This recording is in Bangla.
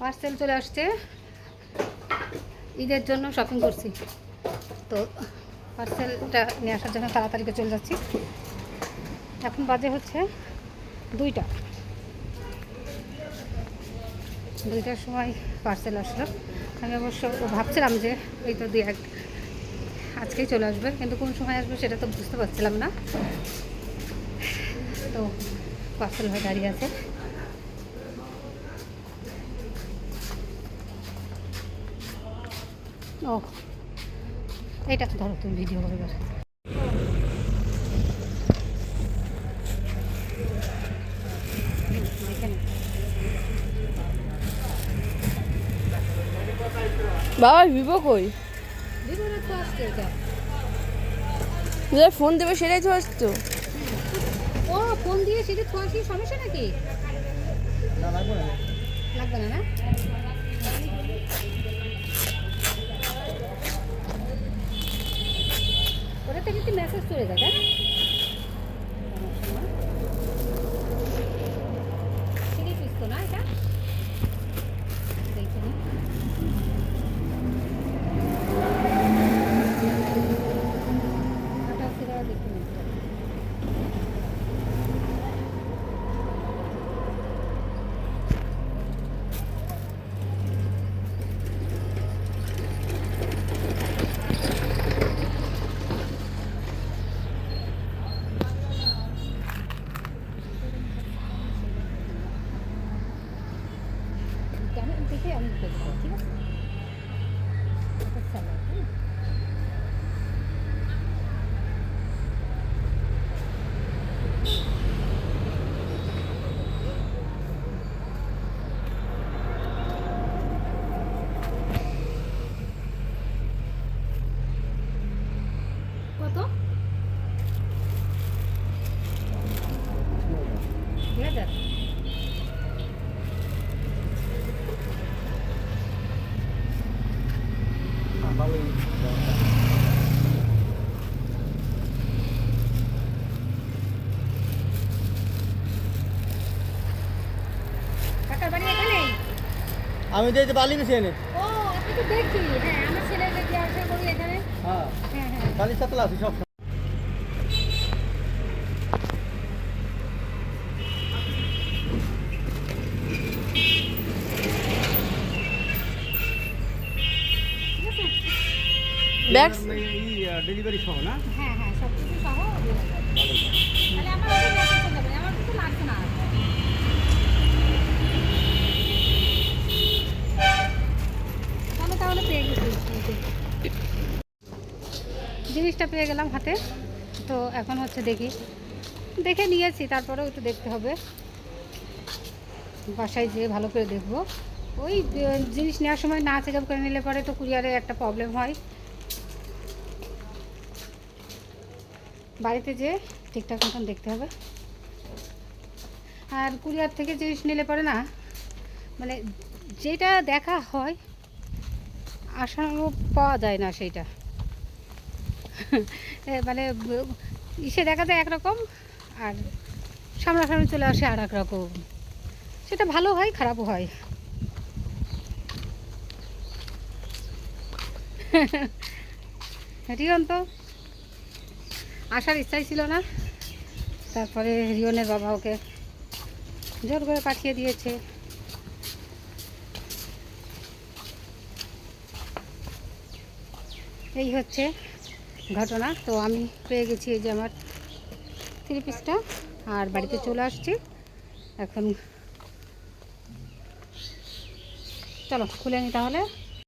পার্সেল চলে আসছে। ঈদের জন্য শপিং করছি। তো পার্সেলটা নিয়ে আসার জন্য তাড়াতাড়ি চলে যাচ্ছি। এখন বাজে হচ্ছে দুইটা। দুইটার সময় পার্সেল আসলো। আমি অবশ্য ভাবছিলাম যে এই তো দুই এক আজকেই চলে আসবে, কিন্তু কোন সময় আসবে সেটা তো বুঝতে পারছিলাম না। তো পার্সেল হয়ে দাঁড়িয়ে আছে। ও। এইটা তো ধরো তুমি ভিডিও করে বের দেখে নাও। বাবা ভিভো কই? তো এটা। যে ফোন দেবে সেটাই তো আসতো ও ফোন দিয়ে সেটা থোয়াশি সমস্যা নাকি? লাগবে না না? ওটাতে কিন্তু মেসেজ চলে যায় তাই না? সমস্যা না। থ্রি পিস তো না এটা দেখি না। ওটা হচ্ছে দাঁড়া দেখি না। কেন? দেখে আমি দেবো ঠিক আছে? এটা স্যালাড হ্যাঁ। আমি তো এই যে বালি বেশি এনে ও আপনি তো দেখি হ্যাঁ আমার ছেলেকে যে আসা করি এখানে। হ্যাঁ। হ্যাঁ হ্যাঁ। বালির সাথে আছে সব ডেলিভারি সহ না? হ্যাঁ হ্যাঁ সব কিছু সহ তাহলে আমার লাগছে না আর। তাহলে তাহলে পেয়ে গেছি জিনিসটা পেয়ে গেলাম হাতে। তো এখন হচ্ছে দেখি। দেখে নিয়েছি, তারপরেও একটু দেখতে হবে। বাসায় যেয়ে ভালো করে দেখব। ওই জিনিস নেওয়ার সময় না চেক করে নিলে পরে তো কুরিয়ারে একটা প্রবলেম হয়। বাড়িতে যে ঠিকঠাক মতন দেখতে হবে। আর কুরিয়ার থেকে জিনিস নিলে পরে না মানে যেটা দেখা হয় আশানুরূপ পাওয়া যায় না সেইটা। মানে ইসে দেখা যায় একরকম আর সামনাসামনি চলে আসে আর রকম সেটা ভালো হয়, খারাপও হয়। রিয়ন তো? আসার ইচ্ছাই ছিল না। তারপরে রিয়নের বাবা ওকে জোর করে পাঠিয়ে দিয়েছে। এই হচ্ছে ঘটনা। তো আমি পেয়ে গেছি এই যে আমার থ্রি পিসটা আর বাড়িতে চলে আসছি। এখন চলো, খুলে নি তাহলে।